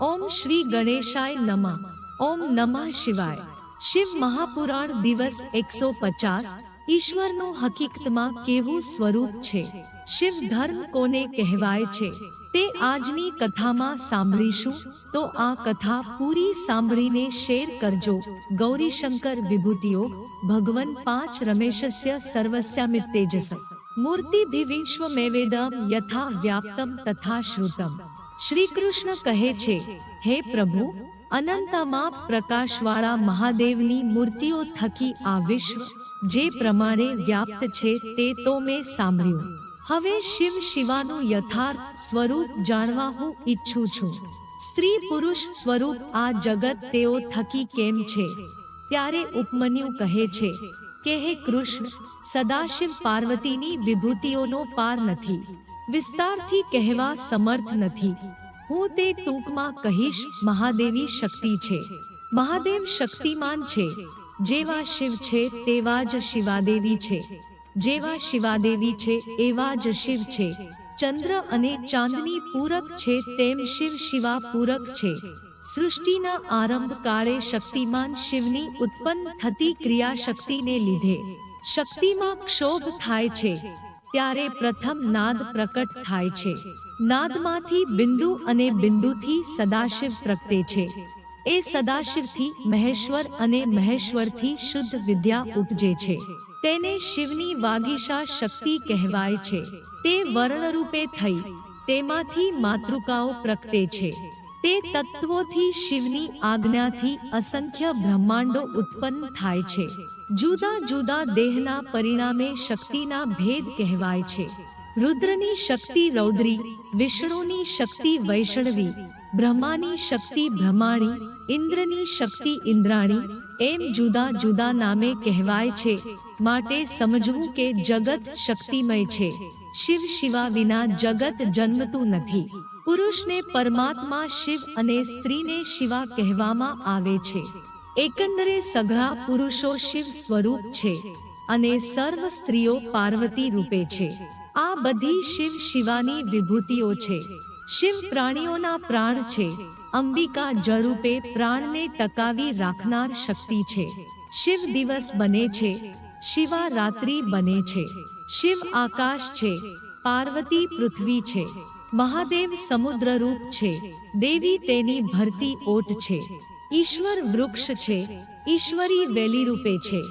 ઓમ શ્રી ગણેશાય નમઃ. ઓમ નમઃ શિવાય. શિવ મહાપુરાણ દિવસ એકસો પચાસ ઈશ્વરનું હકીકતમાં કેવું સ્વરૂપ છે? શિવ ધર્મ કોને કહેવાય છે? તે આજની કથામાં સાંભળીશું. તો આ કથા પૂરી સાંભળીને શેર કરજો. ગૌરીશંકર વિભૂતિઓ, ભગવન પાંચ રમેશસ્ય સર્વસ્યામિતેજસ મેવેદમ યથા વ્યાપ્તમ તથા શ્રુતમ. શ્રી કૃષ્ણ કહે છે, હે પ્રભુ, અનંતમાં પ્રકાશવાળા મહાદેવની મૂર્તિઓ થકી આ વિશ્વ જે પ્રમાણે વ્યાપ્ત છે તે તો મેં સાંભળ્યું. હવે શિવ શિવાનું યથાર્થ સ્વરૂપ જાણવા હું ઈચ્છું છું. સ્ત્રી પુરુષ સ્વરૂપ આ જગત તેઓ થકી કેમ છે? ત્યારે ઉપમન્યુ કહે છે, કે હે કૃષ્ણ, સદાશિવ પાર્વતીની વિભૂતિઓનો પાર નથી. વિસ્તારથી કહેવા સમર્થ નથી. હું તે ટૂંકમાં કહીશ, મહાદેવી શક્તિ છે. મહાદેવ શક્તિમાન છે. જેવા શિવ છે, તેવા જ શિવાદેવી છે. જેવા શિવાદેવી છે, એવા જ શિવ છે. ચંદ્ર અને ચાંદની પૂરક છે, તેમ શિવ શિવા પૂરક છે. સૃષ્ટિના આરંભ કાળે શક્તિમાન શિવની ઉત્પન્ન થતી ક્રિયાશક્તિને લીધે શક્તિમાં ક્ષોભ થાય છે. ત્યારે પ્રથમ નાદ પ્રકટ થાય છે. નાદમાંથી બિંદુ અને બિંદુથી સદાશિવ પ્રગટે છે. એ સદાશિવથી મહેશ્વર અને મહેશ્વરથી શુદ્ધ વિદ્યા ઉપજે છે. તેને શિવની વાગીશા શક્તિ કહેવાય છે. તે વર્ણરૂપે થઈ. તેમાંથી માતૃકાઓ પ્રગટે છે. તે તત્વોથી શિવની આજ્ઞાથી અસંખ્ય બ્રહ્માંડો ઉત્પન્ન થાય છે. જુદા જુદા દેહના પરિણામે શક્તિના ભેદ કહેવાય છે. રુદ્રની શક્તિ રૌદ્રી, વિષ્ણુની શક્તિ વૈષ્ણવી, બ્રહ્માની શક્તિ બ્રહ્માણી, ઇન્દ્રની શક્તિ ઇન્દ્રાણી, એમ જુદા જુદા નામે કહેવાય છે. માટે સમજવું કે જગત શક્તિમય છે. શિવ શિવા વિના જગત જન્મતું નથી. પુરુષને પરમાત્મા શિવ અને સ્ત્રીને શિવા કહેવામાં આવે છે. એકંદરે સઘળા પુરુષો શિવ સ્વરૂપ છે અને સર્વ સ્ત્રીઓ પાર્વતી રૂપે છે. આ બધી શિવ શિવાની વિભૂતિઓ છે. શિવ પ્રાણીઓના પ્રાણ છે. અંબિકા જરૂપે પ્રાણને ટકાવી રાખનાર શક્તિ છે. શિવ દિવસ બને છે. શિવા રાત્રિ બને છે. શિવ આકાશ છે. પાર્વતી પૃથ્વી છે. મહાદેવ સમુદ્ર રૂપ છે. દેવી તેની ભરતી ઓટ છે. ઈશ્વર વૃક્ષ છે. ઈશ્વરી વેલી રૂપે છે.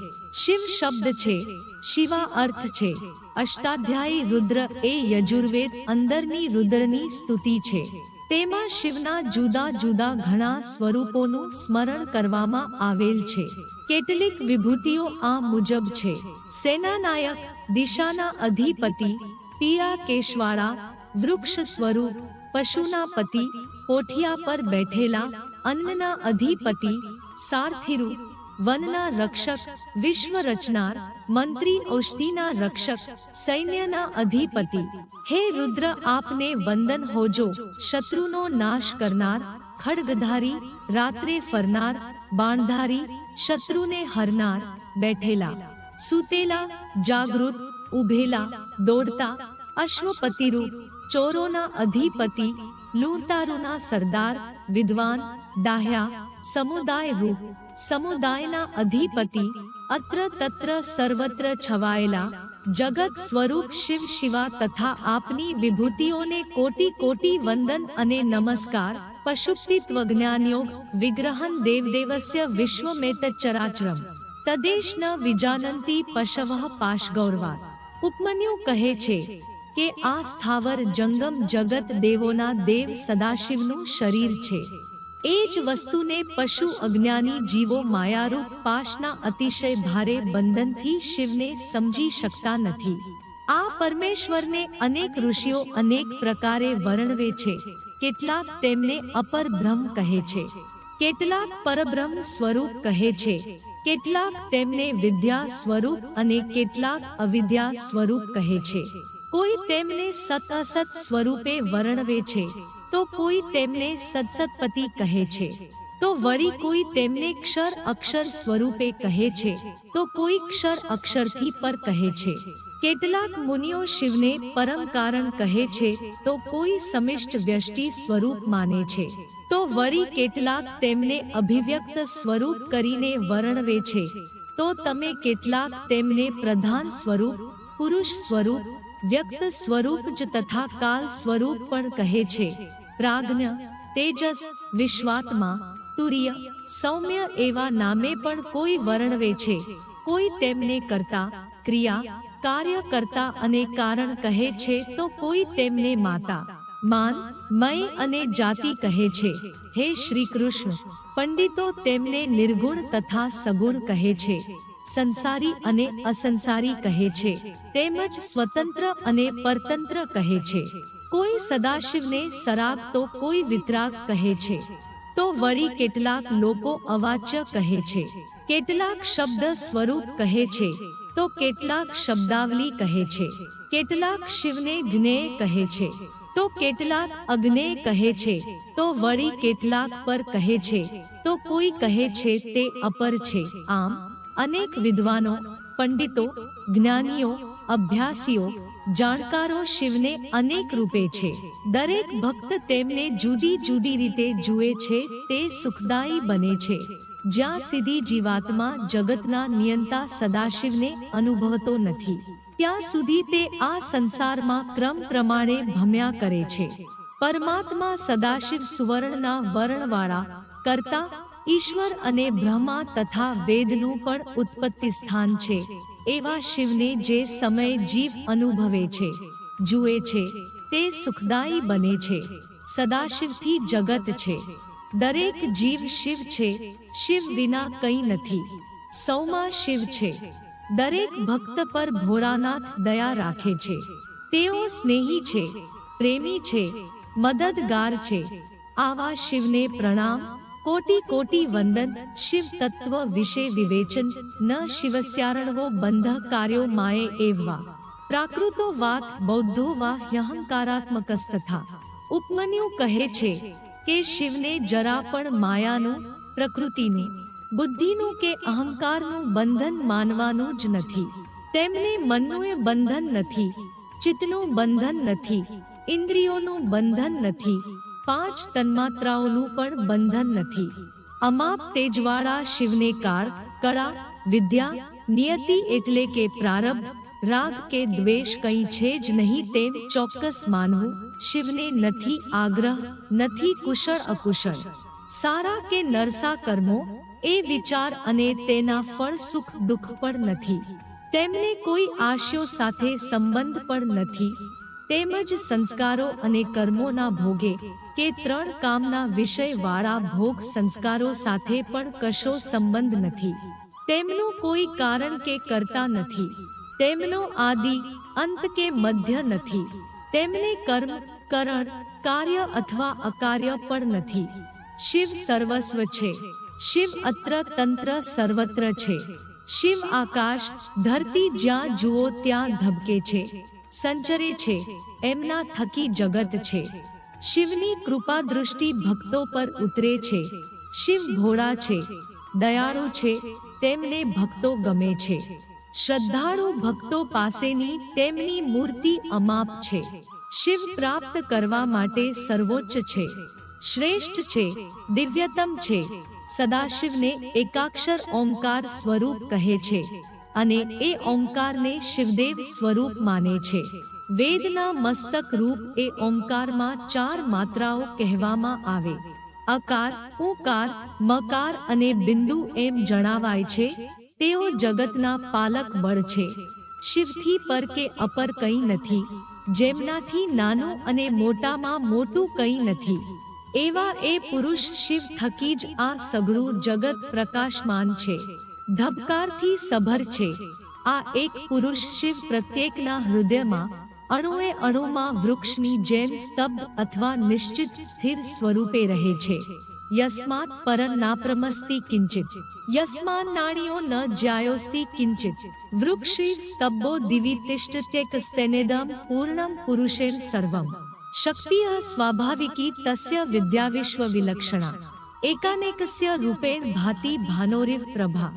શિવ શબ્દ છે. શિવા અર્થ છે. અષ્ટાધ્યાયી રુદ્ર એ યજુર્વેદ અંદરની રુદ્રની સ્તુતિ છે. તેમાં શિવના જુદા જુદા ઘણા સ્વરૂપોનું સ્મરણ કરવામાં આવેલ છે. કેટલીક વિભૂતિઓ આ મુજબ છે. સેનાનાયક, દિશાના અધિપતિ પિયા કેશવાળા વૃક્ષ સ્વરૂપ પશુના પતિ કોઠિયા પર બેઠેલા અન્નના અધિપતિ સારથીરુ વનના રક્ષક વિશ્વ રચનાર મંત્રી ઔષધિના રક્ષક સૈન્યના અધિપતિ હે રુદ્ર આપને વંદન હોજો શત્રુનો નાશ કરનાર ખડગધારી રાત્રે ફરનાર બાણધારી શત્રુને હરનાર બેઠેલા સૂતેલા જાગૃત ઉભેલા દોડતા અશ્વપતિરૂપ ચોરોના અધિપતિ, લૂંટારુના સરદાર, વિદ્વાન, દાહ્યા, સમુદાય રૂપ, સમુદાયના અધિપતિ અત્ર તત્ર સર્વત્ર છવાયેલા, જગત સ્વરૂપ શિવ શિવા તથા આપની વિભૂતિઓને કોટી કોટી વંદન અને નમસ્કાર, પશુપ્તિત્વ જ્ઞાનયોગ વિગ્રહન દેવદેવસ્ય વિશ્વમેત ચરાચરમ. તદેશ ન વિજાનંતી પશવ પાશ ગૌરવા ઉપમન્યુ કહે છે કે આ સ્થાવર જંગમ જગત દેવોના દેવ સદાશિવનું શરીર છે. એ જ વસ્તુને પશુ અજ્ઞાની જીવો માયારૂપ પાશના અતિશય ભારે બંધનથી શિવને સમજી શકતા નથી. આ પરમેશ્વરને અનેક ઋષિઓ અનેક પ્રકારે વર્ણવે છે. કેટલાક તેમને અપર બ્રહ્મ કહે છે. કેટલાક પરબ્રહ્મ સ્વરૂપ કહે છે. કેટલાક તેમને વિદ્યા સ્વરૂપ અને કેટલાક અવિદ્યા સ્વરૂપ કહે છે. કોઈ તેમને સતઅસત સ્વરૂપે વર્ણવે છે, તો કોઈ તેમને સત્સતપતિ કહે છે. તો વળી કોઈ તેમને ક્ષર અક્ષર સ્વરૂપે કહે છે, તો કોઈ ક્ષર અક્ષરથી પર કહે છે. કેટલાક મુનિઓ શિવને પરમ કારણ કહે છે, તો કોઈ સમિષ્ટ વ્યષ્ટિ સ્વરૂપ માને છે. તો વળી કેટલાક તેમને અભિવ્યક્ત સ્વરૂપ કરીને વર્ણવે છે. તો તમે કેટલાક તેમને પ્રધાન સ્વરૂપ, પુરુષ સ્વરૂપ વ્યક્ત સ્વરૂપ જ તથા કાલ સ્વરૂપ પણ કહે છે. પ્રાજ્ઞ, તેજસ, વિશ્વાત્મા, તુર્ય, સૌમ્ય એવા નામે પણ કોઈ વર્ણવે છે કોઈ તેમને કરતા, ક્રિયા, કાર્ય કરતા અને કારણ કહે છે તો કોઈ તેમને માતા. માન, મય અને જાતિ કહે છે. હે શ્રી કૃષ્ણ, પંડિતો તેમને નિર્ગુણ તથા સગુણ કહે છે. સંસારી અને અસંસારી કહે છે. તેમજ સ્વતંત્ર અને પરતંત્ર કહે છે. કોઈ સદાશિવને સરાગ તો કોઈ વિતરાગ કહે છે. તો વળી કેટલાક લોકો અવાચ્ય કહે છે. કેટલાક શબ્દ સ્વરૂપ કહે છે. તો કેટલાક શબ્દાવલી કહે છે. કેટલાક શિવને જ્ઞેય કહે છે. તો કેટલાક અગ્નેય કહે છે. તો વળી કેટલાક પર કહે છે. તો કોઈ કહે છે તે અપર છે. આમ અનેક વિદ્વાનો, પંડિતો, જ્ઞાનીઓ, અભ્યાસીઓ, જાણકારો શિવને અનેક રૂપે છે. દરેક ભક્ત તેમને જુદી જુદી રીતે જુએ છે, તે સુખદાયી બને છે. જ્યાં સીધી જીવાત્મા જગતના નિયંતા સદાશિવને અનુભવતો નથી, ત્યાં સુધી તે આ સંસારમાં ક્રમ પ્રમાણે ભમ્યા કરે છે. પરમાત્મા સદાશિવ સુવર્ણના વર્ણવાળા, કરતા ઈશ્વર અને બ્રહ્મા તથા વેદનું પણ ઉત્પત્તિ સ્થાન છે. એવા શિવને જે સમય જીવ અનુભવે છે, જુએ છે, તે સુખદાયી બને છે. સદાશિવથી જગત છે. દરેક જીવ શિવ છે, શિવ વિના કંઈ નથી. સૌમાં શિવ છે. દરેક ભક્ત પર ભોળાનાથ દયા રાખે છે. તેઓ સ્નેહી છે, પ્રેમી છે, મદદગાર છે. આવા શિવને પ્રણામ કોટી કોટી વંદન શિવ તત્વ વિશે વિવેચન ન શિવસ્યારણવો બંધ કાર્યો માયે એવવા. પ્રાકૃતો વાત બૌદ્ધો વા હ્યહંકારાત્મકસ્તથા. ઉપમન્યુ કહે છે કે શિવને જરા પણ માયાનું, પ્રકૃતિનું, બુદ્ધિનું કે અહંકારનું બંધન માનવાનું જ નથી. તેમને મનનું બંધન નથી, ચિત્તનું બંધન નથી, ઇન્દ્રિયોનું બંધન નથી પાંચ તન્માત્રાઓનું પણ બંધન નથી. અમાપ તેજવાળા શિવને કાળ કળા, વિદ્યા, નિયતિ એટલે કે પ્રારબ્ધ રાગ કે દ્વેષ કંઈ છે જ નહીં તેમ ચોક્કસ માનવું શિવને નથી આગ્રહ, નથી કુશળ અકુશળ. સારા કે નરસા કર્મો, એ વિચાર અને તેના ફળ સુખ દુઃખ પણ નથી. તેમને કોઈ આશયો સાથે સંબંધ પણ નથી. તેમજ સંસ્કારો અને કર્મોના ભોગે કે ત્રણ કામના વિષય વાળા ભોગ સંસ્કારો સાથે પણ કશો સંબંધ નથી. તેમનું કોઈ કારણ કે કરતા નથી. તેમનો આદિ અંત કે મધ્ય નથી. તેમને કર્મ, કરણ, કાર્ય અથવા અકાર્ય પણ નથી. શિવ સર્વસ્વ છે. શિવ અત્ર તંત્ર સર્વત્ર છે. શિવ આકાશ, ધરતી જ્યાં જુઓ ત્યાં ધબકે છે. સંચરે છે, એમના થકી જગત છે. શિવની કૃપા દૃષ્ટિ ભક્તો પર ઉતરે છે. શિવ ભોળા છે, દયાળુ છે, તેમને ભક્તો ગમે છે. શ્રદ્ધાળુ ભક્તો પાસેની તેમની મૂર્તિ અમાપ છે. શિવ પ્રાપ્ત કરવા માટે સર્વોચ્ચ છે. શ્રેષ્ઠ છે, દિવ્યતમ છે. સદાશિવને એકાક્ષર ઓમકાર સ્વરૂપ કહે છે. અને એ ઓમકારને શિવદેવ સ્વરૂપ માને છે. વેદના મસ્તક રૂપ એ ઓમકારમાં ચાર માત્રાઓ કહેવામાં આવે. અકાર ઉકાર મકાર અને બિંદુ એમ જણાવાય છે. તેઓ જગતના પાલક બળ છે. શિવથી પર કે અપર કંઈ નથી. જેમનાથી નાનું અને મોટામાં મોટું કંઈ નથી. એવા એ પુરુષ શિવ થકી જ આ સઘળું જગત પ્રકાશમાન છે. ધબકારથી સભર છે આ એક પુરુષ શિવ પ્રત્યેકના હૃદયમાં અણુએ અણુમાં વૃક્ષની જેમ સ્તબ્ધ અથવા નિશ્ચિત સ્થિર સ્વરૂપે રહે છે યસ્માત પર નાપ્રમસ્તિ કિંચિત યસ્માન નાણીઓ ન જ્યાયોસ્તિ કિંચિત વૃક્ષિવ સ્તબ્બો દિવી તિષ્ઠત્યકસ્તેનેદમ પૂર્ણમ પુરુષેણ સર્વમ શક્તિઃ સ્વાભાવિકી તસ્ય વિદ્યા વિશ્વ વિલક્ષણા એકાનેકસ્ય રૂપેણ ભાતિ ભાનોરિવ પ્રભા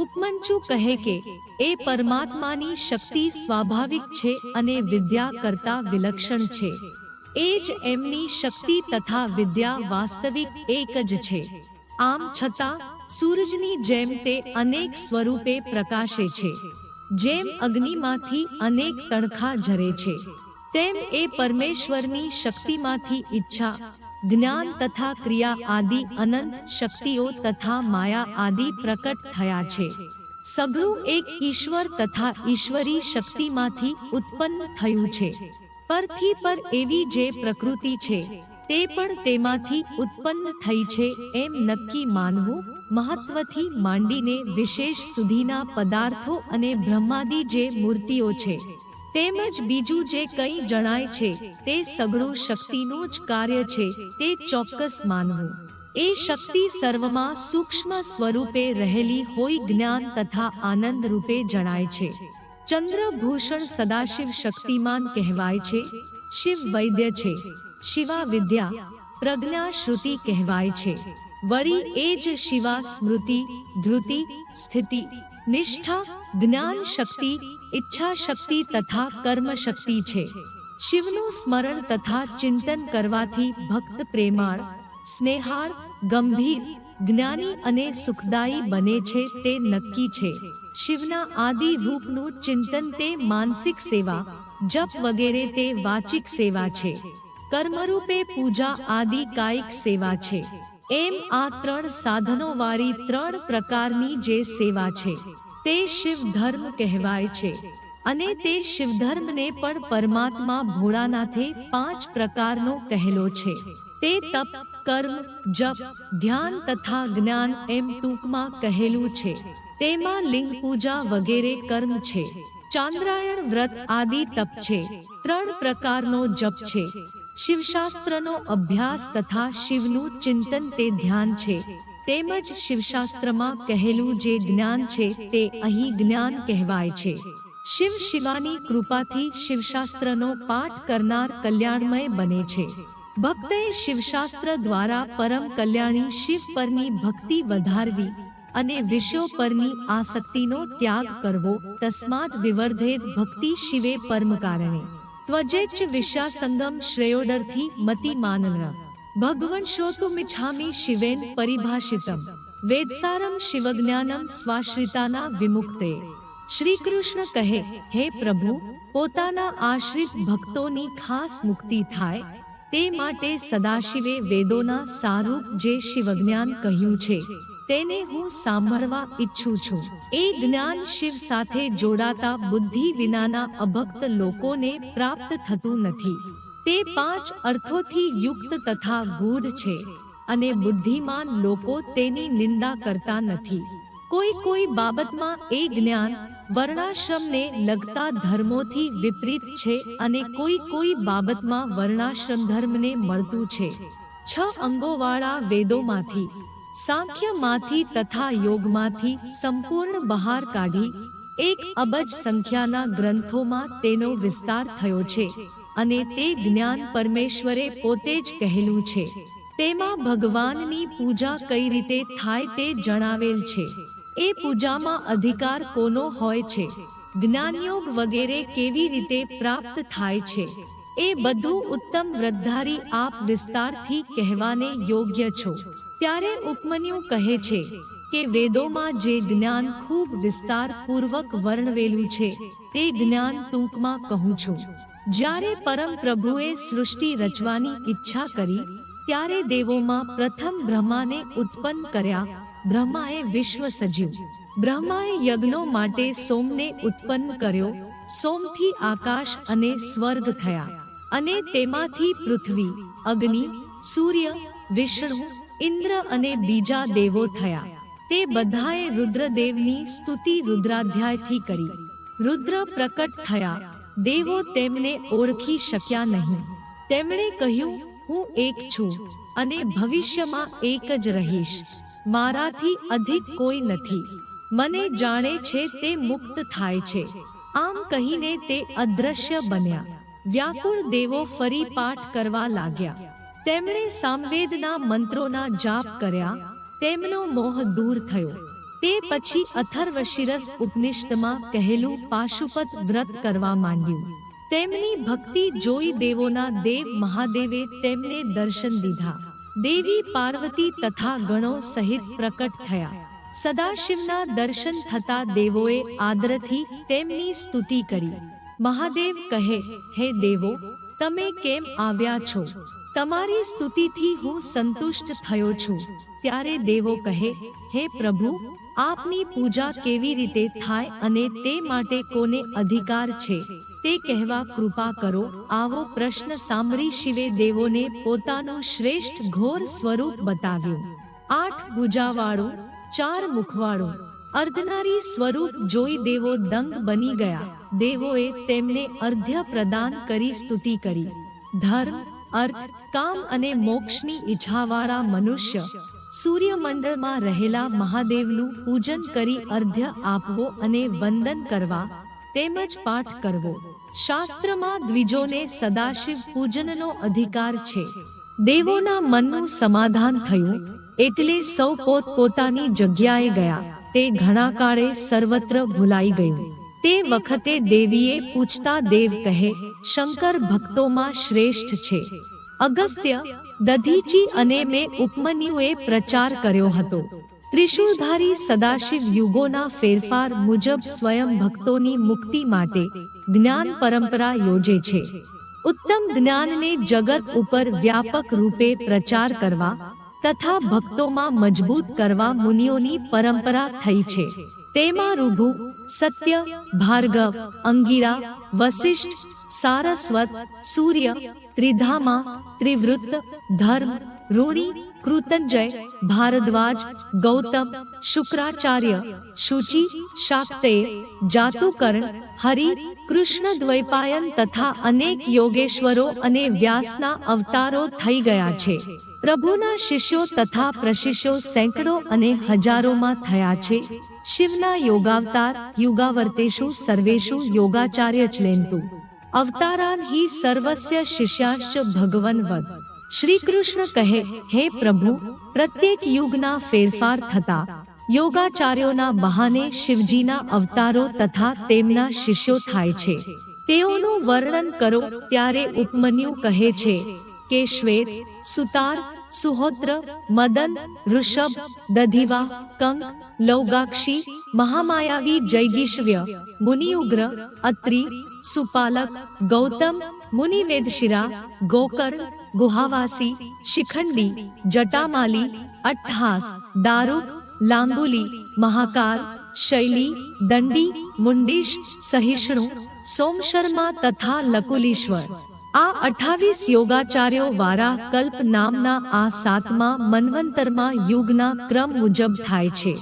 ઉપમંચુ કહે કે, એ પરમાત્માની શક્તિ સ્વાભાવિક છે અને વિદ્યા કરતા વિલક્ષણ છે. એ જ એમની શક્તિ તથા વિદ્યા વાસ્તવિક એક જ છે. આમ છતાં, સૂરજની જેમ તે અનેક સ્વરૂપે પ્રકાશે છે. જેમ અગ્નિમાંથી અનેક તણખા ઝરે છે, તેમ એ પરમેશ્વરની શક્તિમાંથી ઈચ્છા જ્ઞાન તથા ક્રિયા આદિ, અનંત, શક્તિઓ તથા માયા આદિ પ્રકટ થયા છે. સઘળું એક ઈશ્વર તથા ઈશ્વરી શક્તિમાંથી ઉત્પન્ન થયું છે. પરથી પર એવી જે પ્રકૃતિ છે, તે પણ તેમાંથી ઉત્પન્ન થઈ છે એમ નક્કી માનવું મહત્વથી માંડીને વિશેષ સુધીના પદાર્થો અને બ્રહ્માદિ જે મૂર્તિઓ છે. તેમજ બીજું જે કંઈ જણાય છે, તે સઘળું શક્તિનું જ કાર્ય છે, તે ચોક્કસ માનવું. એ શક્તિ સર્વમાં સૂક્ષ્મ સ્વરૂપે રહેલી હોય જ્ઞાન તથા આનંદ રૂપે જણાય છે. ચંદ્રભૂષણ સદાશિવ શક્તિમાન કહેવાય છે, શિવ વૈદ્ય છે, શિવા વિદ્યા, પ્રજ્ઞા શ્રુતિ કહેવાય છે. વળી એ જ શિવા સ્મૃતિ ધૃતિ સ્થિતિ, નિષ્ઠા, જ્ઞાન શક્તિ ઈચ્છા શક્તિ તથા કર્મ શક્તિ છે. શિવનું સ્મરણ તથા ચિંતન કરવાથી ભક્ત પ્રેમાળ, સ્નેહાળ, ગંભીર, જ્ઞાની અને સુખદાયી બને છે તે નક્કી છે. શિવના આદિ રૂપનું ચિંતન તે માનસિક સેવા, જપ વગેરે તે વાચિક સેવા છે. કર્મરૂપે પૂજા આદિ કાયિક સેવા છે. એમ આ ત્રણ સાધનોવાળી ત્રણ પ્રકારની જે સેવા છે. તે શિવ ધર્મ કહેવાય છે. અને તે શિવધર્મને પણ પરમાત્મા ભોળાનાથે પાંચ પ્રકારનો કહેલો છે. તે તપ, કર્મ, જપ, ધ્યાન તથા જ્ઞાન એમ ટૂંકમાં કહેલું છે. તેમાં લિંગ પૂજા વગેરે કર્મ છે. ચાંદ્રાયણ વ્રત આદિ તપ છે. ત્રણ પ્રકારનો જપ છે. શિવશાસ્ત્રનો અભ્યાસ તથા શિવનું ચિંતન તે ધ્યાન છે. તેમજ શિવશાસ્ત્રમાં કહેલું જે જ્ઞાન છે તે અહીં જ્ઞાન કહેવાય છે. શિવ શિવાની કૃપાથી શિવશાસ્ત્રનો પાઠ કરનાર કલ્યાણમય બને છે. ભક્તએ શિવશાસ્ત્ર દ્વારા પરમ કલ્યાણી શિવ પરની ભક્તિ વધારવી અને વિષયો પરની આસક્તિનો ત્યાગ કરવો તસ્માદ વિવર્ધેત ભક્તિ શિવે પરમ કારણે ત્વજેચ વિષયાસંગમ શ્રેયોડરથી મતિ માનન ભગવન શ્રોતુમિચ્છામી શિવેન પરિભાષિતમ. વેદસારમ શિવજ્ઞાનમ સ્વાશ્રિતાના વિમુક્તે. શ્રી કૃષ્ણ કહે, હે પ્રભુ, પોતાના આશ્રિત ભક્તોની ખાસ મુક્તિ થાય, તે માટે સદાશિવે વેદોના સારૂપ જે શિવજ્ઞાન કહ્યું છે, તેને હું સાંભળવા ઈચ્છું છું. એ જ્ઞાન શિવ સાથે જોડાતા બુદ્ધિ વિનાના અભક્ત લોકોને પ્રાપ્ત થતું નથી. તે પાંચ અર્થોથી યુક્ત તથા ગૂઢ છે અને બુદ્ધિમાન લોકો તેની નિંદા કરતા નથી. કોઈ કોઈ બાબતમાં એ જ્ઞાન વર્ણાશ્રમને લગતા ધર્મોથી વિપરીત છે અને કોઈ કોઈ બાબતમાં વર્ણાશ્રમ ધર્મને મળતું છે. છ અંગોવાળા વેદોમાંથી, સાંખ્યમાંથી તથા યોગમાંથી સંપૂર્ણ બહાર કાઢી, એક અબજ સંખ્યાના ગ્રંથોમાં તેનો વિસ્તાર થયો છે. અને તે જ્ઞાન પરમેશ્વરે પોતે જ કહેલું છે. તેમાં ભગવાનની પૂજા કઈ રીતે થાય તે જણાવેલ છે. એ પૂજામાં અધિકાર કોનો હોય છે? જ્ઞાનયોગ વગેરે કેવી રીતે પ્રાપ્ત થાય છે? એ બધું ઉત્તમ વૃદ્ધારી આપ વિસ્તારથી કહેવાને યોગ્ય છો. ત્યારે ઉપમન્યુ કહે છે કે વેદોમાં જે જ્ઞાન ખૂબ વિસ્તારપૂર્વક વર્ણવેલું છે, તે જ્ઞાન ટૂંકમાં કહું છું. જ્યારે પરમ પ્રભુએ સૃષ્ટિ રચવાની ઈચ્છા કરી, ત્યારે દેવોમાં પ્રથમ બ્રહ્માને ઉત્પન્ન કર્યા. બ્રહ્માએ વિશ્વ સજીવ બ્રહ્માએ યજ્ઞો માટે સોમને ઉત્પન્ન કર્યો. સોમથી આકાશ અને સ્વર્ગ થયા. અને તેમાંથી પૃથ્વી, અગ્નિ, સૂર્ય, વિષ્ણુ, ઇન્દ્ર અને બીજા દેવો થયા. તે બધાએ રુદ્રદેવની સ્તુતિ રુદ્રાધ્યાયથી કરી. રુદ્ર પ્રકટ થયા. દેવો તેમને ઓળખી શક્યા નહીં. તેમણે કહ્યું, હું એક છું અને ભવિષ્યમાં એક જ રહીશ. મારાથી અધિક કોઈ નથી. મને જાણે છે તે મુક્ત થાય છે. આમ કહીને તે અદ્રશ્ય બન્યા. વ્યાકુળ દેવો ફરી પાઠ કરવા લાગ્યા. તેમણે સામવેદના મંત્રોના જાપ કર્યા. તેમનો મોહ દૂર થયો. તે પછી અથર્વશિરસ ઉપનિષ્ઠમાં કહેલું પાશુપત વ્રત કરવા માંડ્યું. તેમની ભક્તિ જોઈ દેવોના દેવ મહાદેવે તેમને દર્શન દીધા. દેવી પાર્વતી તથા ગણો સહિત પ્રકટ થયા. સદાશિવના દર્શન થતા દેવોએ આદરથી તેમની સ્તુતિ કરી. મહાદેવ કહે, હે દેવો, તમે કેમ આવ્યા છો? તમારી સ્તુતિથી હું સંતુષ્ટ થયો છું. ત્યારે દેવો કહે, હે પ્રભુ આપની પૂજા કેવી રીતે થાય અને તે માટે કોને અધિકાર છે, તે કહેવા કૃપા કરો. આવો પ્રશ્ન સાંભળી શિવે દેવોને પોતાનું શ્રેષ્ઠ ઘોર સ્વરૂપ બતાવ્યું. આઠ ભુજાવાળું, ચાર મુખવાળું. અર્ધનારી સ્વરૂપ જોઈ દેવો દંગ બની ગયા. દેવોએ તેમને અર્ધ્ય પ્રદાન કરી સ્તુતિ કરી. ધર્મ, અર્થ, કામ અને મોક્ષની ઈચ્છાવાળા મનુષ્ય સૂર્યમંડળમાં રહેલા મહાદેવનું પૂજન કરી અર્ધ્ય આપવો અને વંદન કરવા, તેમજ પાઠ કરવો. શાસ્ત્રમાં દ્વિજોને સદાશિવ પૂજનનો અધિકાર છે. દેવોના મનનું સમાધાન થયું, એટલે સૌ પોત પોતાની જગ્યાએ ગયા. તે ઘણા કાળે સર્વત્ર ભૂલાઈ ગયું. તે વખતે દેવીએ પૂછતા દેવ કહે, શંકર ભક્તોમાં શ્રેષ્ઠ છે. અગસ્ત્ય દધીચી અને મેં ઉપમન્યુએ પ્રચાર કર્યો હતો. ત્રિશુળધારી સદાશિવ યુગોના ફેરફાર મુજબ સ્વયં ભક્તોની મુક્તિ માટે જ્ઞાન પરંપરા યોજે છે. ઉત્તમ જ્ઞાનને જગત ઉપર વ્યાપક રૂપે પ્રચાર કરવા તથા ભક્તોમાં મજબૂત કરવા મુનિઓની પરંપરા થઈ છે. તેમાં રૂભુ, સત્ય, ભાર્ગવ, અંગીરા વશિષ્ઠ સારસ્વત, સૂર્ય, ત્રિધામા, ત્રિવૃત્ત, ધર્મ ઋણી કૃતંજય ભારદ્વાજ ગૌતમ શુક્રાચાર્ય શુચિ શાક્તે જાતુકર્ણ હરિ કૃષ્ણ દ્વૈપાયન તથા અનેક યોગેશ્વરો અને વ્યાસના અવતારો થઈ ગયા છે પ્રભુના શિષ્યો તથા પ્રશિષ્યો સેંકડો અને હજારોમાં થયા છે શિવના યોગાવતાર યુગાવર્તેશુ સર્વેશુ યોગાચાર્ય ચલેન્તુ અવતારાન હિ સર્વસ્ય શિષ્યાશ્ચ ભગવન વદ શ્રી કૃષ્ણ કહે, હે પ્રભુ, પ્રત્યેક યુગના ફેરફાર થતા યોગાચાર્યોના બહાને શિવજીના અવતારો તથા તેમના શિષ્યો થાય છે. તેઓનું વર્ણન કરો ત્યારે ઉપમન્યુ કહે છે કે શ્વેત સુતાર, સુહોત્ર, મદન, ઋષભ, દધિવા, કંક, લૌગાક્ષી, મહામાયાવી જૈગીશ્વ્ય મુનિઉગ્ર, અત્રિ, સુપાલક, ગૌતમ, મુનિવેદશિરા, ગોકર્ણ ગુહાવાસી, શિખંડી, જટામાલી અઠ્ઠાસ દારૂક લાંબુલી મહાકાલ શૈલી, દંડી, મુંડીશ, સહિષ્ણુ, સોમશર્મા તથા લકુલીશ્વર. આ અઠાવીસ યોગાચાર્યો વારા કલ્પ નામના આ સાતમા મન્વંતરમાં યુગના ક્રમ મુજબ થાય છે.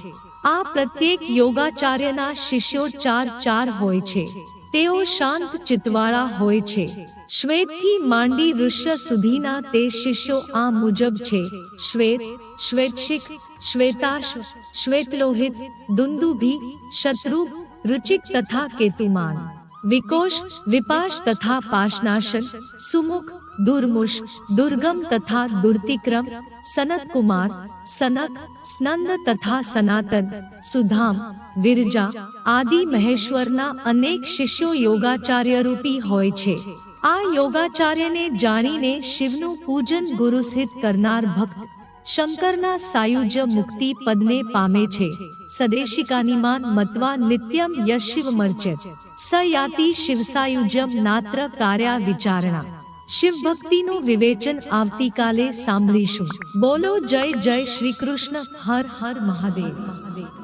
આ પ્રત્યેક યોગાચાર્યના શિષ્યો ચાર ચાર હોય છે. તેઓ શાંત ચિત્તવાળા હોય છે. શ્વેતથી માંડી ઋષ્ય સુધીના તે શિષ્યો આ મુજબ છે. શ્વેત શ્વેતશિક શ્વેતાશ, શ્વેતલોહિત, દુંદુભી, શત્રુ, રુચિક તથા કેતુમાન. વિકોશ, વિપાશ તથા પાશનાશન, સુમુખ દુર્મુષ દુર્ગમ તથા દુર્તિક્રમ સનત કુમાર સનક સ્નંદ તથા સનાતન સુધામ વિરજા આદિ મહેશ્વરના અનેક શિષ્યો યોગાચાર્ય રૂપી હોય છે આ યોગાચાર્યને જાણીને શિવનું પૂજન ગુરુસિદ્ધ કરનાર ભક્ત શંકરના સાયુજ્ય મુક્તિ પદને પામે છે સદેશિકાનિમાન મત્વા નિત્યમ યશિવ મર્ચત સ યાતિ શિવસાયુજ્યમ નાત્ર કાર્યા વિચારણા શિવ ભક્તિનું વિવેચન આવતીકાલે સાંભળીશું. બોલો જય જય શ્રી કૃષ્ણ હર હર મહાદેવ મહાદેવ.